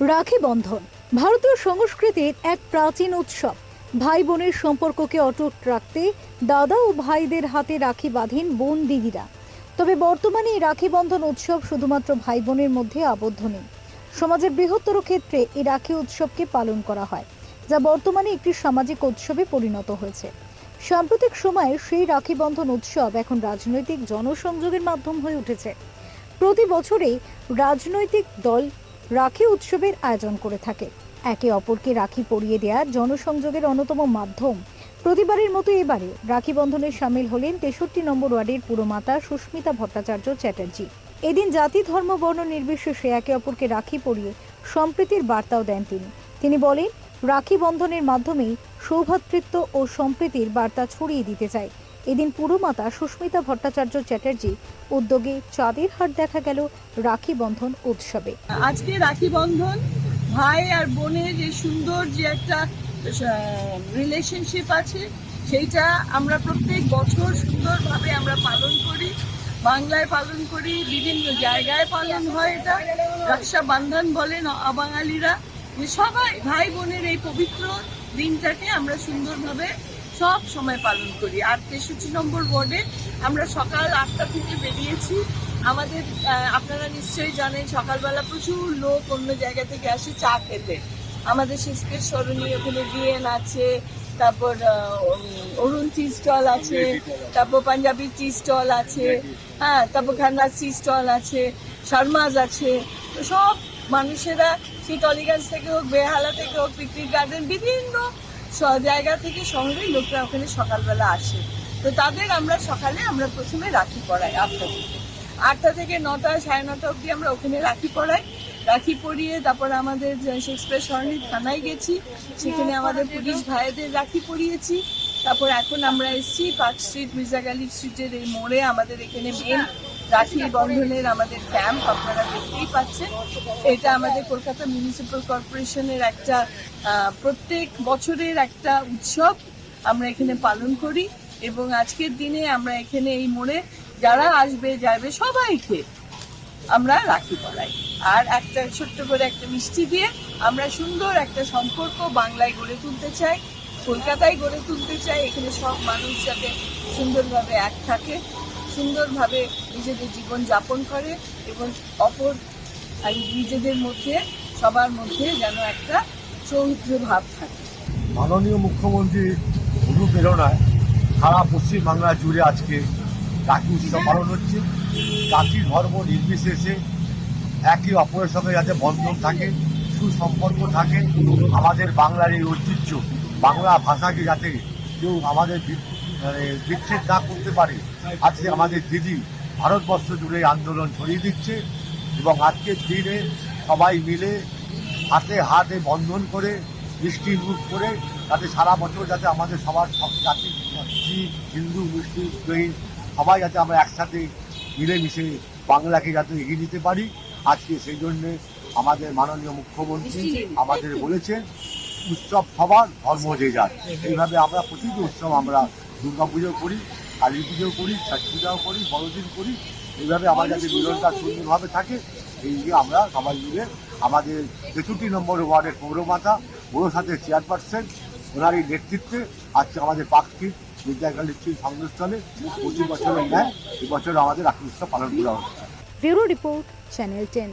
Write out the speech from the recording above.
রাখি বন্ধন, ভারতীয় সংস্কৃতির এক প্রাচীন উৎসব। ভাই বোনের সম্পর্ককে অটুট রাখতে দাদা ও ভাইদের হাতে রাখি বাঁধেন বোন দিদিরা। তবে বর্তমানে এই রাখি বন্ধন উৎসব শুধুমাত্র ভাই বোনের মধ্যে আবদ্ধ নেই। সমাজের বৃহত্তর ক্ষেত্রে এই রাখি উৎসবকে পালন করা হয়, যা বর্তমানে একটি সামাজিক উৎসবে পরিণত হয়েছে। সাম্প্রতিক সময়ে সেই রাখি বন্ধন উৎসব এখন রাজনৈতিক জনসংযোগের মাধ্যম হয়ে উঠেছে। প্রতি বছরেই রাজনৈতিক দল রাখি উৎসবের আয়োজন করে থাকে। একে অপরকে রাখি পরিয়ে দেওয়া জনসংযোগের অন্যতম মাধ্যম। প্রতিবারের মতো এবারে রাখি বন্ধনে সামিল হলেন তেষট্টি নম্বর ওয়ার্ডের পুরমাতা সুস্মিতা ভট্টাচার্য চ্যাটার্জি। এদিন জাতি, ধর্ম, বর্ণ নির্বিশেষে একে অপরকে রাখি পরিয়ে সম্প্রীতির বার্তাও দেন তিনি। তিনি বলেন, রাখি বন্ধনের মাধ্যমেই সৌভ্রাতৃত্ব ও সম্প্রীতির বার্তা ছড়িয়ে দিতে চায়। এদিন পুরমাতা সুস্মিতা ভট্টাচার্য চ্যাটার্জি, উদ্যোগে চাঁদের হাট দেখা গেল রাখি বন্ধন উৎসবে। আজকে রাখি বন্ধন, ভাই আর বোনের যে সুন্দর যে একটা রিলেশনশিপ আছে, সেইটা আমরা প্রত্যেক বছর সুন্দরভাবে আমরা পালন করি। বাংলায় পালন করি, বিভিন্ন জায়গায় পালন হয় এটা। রক্ষা বান্ধন বলেন অবাঙালিরা সবাই ভাই বোনের এই পবিত্র দিনটাকে আমরা সুন্দরভাবে সব সময় পালন করি। আর তেষট্টি নম্বর ওয়ার্ডে আমরা সকাল আটটা থেকে বেরিয়েছি। আমাদের আপনারা নিশ্চয়ই জানেন, সকালবেলা প্রচুর লোক অন্য জায়গা থেকে আসে চা খেতে। আমাদের শেষকের সরণি ওখানে বিএন আছে, তারপর অরুণ টি স্টল আছে, তারপর পাঞ্জাবি টি স্টল আছে হ্যাঁ তারপর খান্না টি স্টল আছে, শর্মাজ আছে। তো সব মানুষেরা সেই টলিগঞ্জ থেকে হোক, বেহালা থেকে হোক, পিকনিক গার্ডেন বিভিন্ন জায়গা থেকে শহরের লোকরা ওখানে সকালবেলা আসে। তো তাদের আমরা সকালে আমরা প্রথমে রাখি পড়াই, আটটা থেকে। আটটা থেকে নটা, সাড়ে নটা অবধি আমরা ওখানে রাখি পড়াই। রাখি পরিয়ে তারপর আমাদের শেক্সপিয়ার সরণি থানায় গেছি। সেখানে আমাদের পুলিশ ভাইদের রাখি পরিয়েছি তারপর এখন আমরা এসেছি পার্ক স্ট্রিট মির্জা গালি স্ট্রিটের এই মোড়ে আমাদের এখানে মেন রাখি বন্ধনের আমাদের ক্যাম্প আপনারা দেখতেই পাচ্ছেন। এটা আমাদের কলকাতা মিউনিসিপ্যাল কর্পোরেশনের একটা প্রত্যেক বছরের একটা উৎসব আমরা এখানে পালন করি এবং আজকের দিনে আমরা এখানে এই মোড়ে যারা আসবে, যাবে সবাইকে আমরা রাখি পড়াই আর একটা ছোট্ট করে একটা মিষ্টি দিয়ে আমরা সুন্দর একটা সম্পর্ক বাংলায় গড়ে তুলতে চাই, কলকাতায় গড়ে তুলতে চাই। এখানে সব মানুষ যাতে সুন্দরভাবে এক থাকে। সুন্দরভাবে নিজেদের জীবন যাপন করে এবং অপর নিজেদের মধ্যে, সবার মধ্যে যেন একটা চৌদ্র ভাব থাকে। মাননীয় মুখ্যমন্ত্রীর অনুপ্রেরণায় সারা পশ্চিমবাংলা জুড়ে আজকে রাখি উৎসব পালন হচ্ছে। জাতি ধর্ম নির্বিশেষে একে অপরের সঙ্গে যাতে বন্ধন থাকে, সুসম্পর্ক থাকে, আমাদের বাংলার এই ঐতিহ্য, বাংলা ভাষাকে যাতে কেউ আমাদের বিচ্ছেদ না করতে পারে। আজকে আমাদের দিদি ভারতবর্ষ জুড়ে আন্দোলন ছড়িয়ে দিচ্ছে এবং আজকের দিনে সবাই মিলে হাতে হাতে বন্ধন করে মিষ্টি মুখ করে যাতে সারা বছর যাতে আমাদের সবার সব জাতি শিখ হিন্দু মুসলিম জৈন সবাই যাতে আমরা একসাথে মিলেমিশে বাংলাকে যাতে এগিয়ে নিতে পারি। আজকে সেই জন্যে আমাদের মাননীয় মুখ্যমন্ত্রী আমাদের বলেছেন উৎসব সবার ধর্ম যে যার। এইভাবে আমরা প্রতিটি উৎসব আমরা দুর্গা পুজো করি কালী পুজো করি ছট পূজাও করি বড়দিন করি এইভাবে আমার কাছে মিলনটা সুন্দরভাবে থাকে এই যে আমরা সবাই মিলে আমাদের তেষট্টি নম্বর ওয়ার্ডের পৌরমাতা ওর সাথে চেয়ারপারসন ওনার এই নেতৃত্বে আজকে আমাদের পার্কটি বিদ্যাকালী সংগ্রহস্থলে প্রতি বছরের ন্যায় এবছর আমাদের রাখি উৎসব পালন করা হচ্ছে। Bureau report channel ten.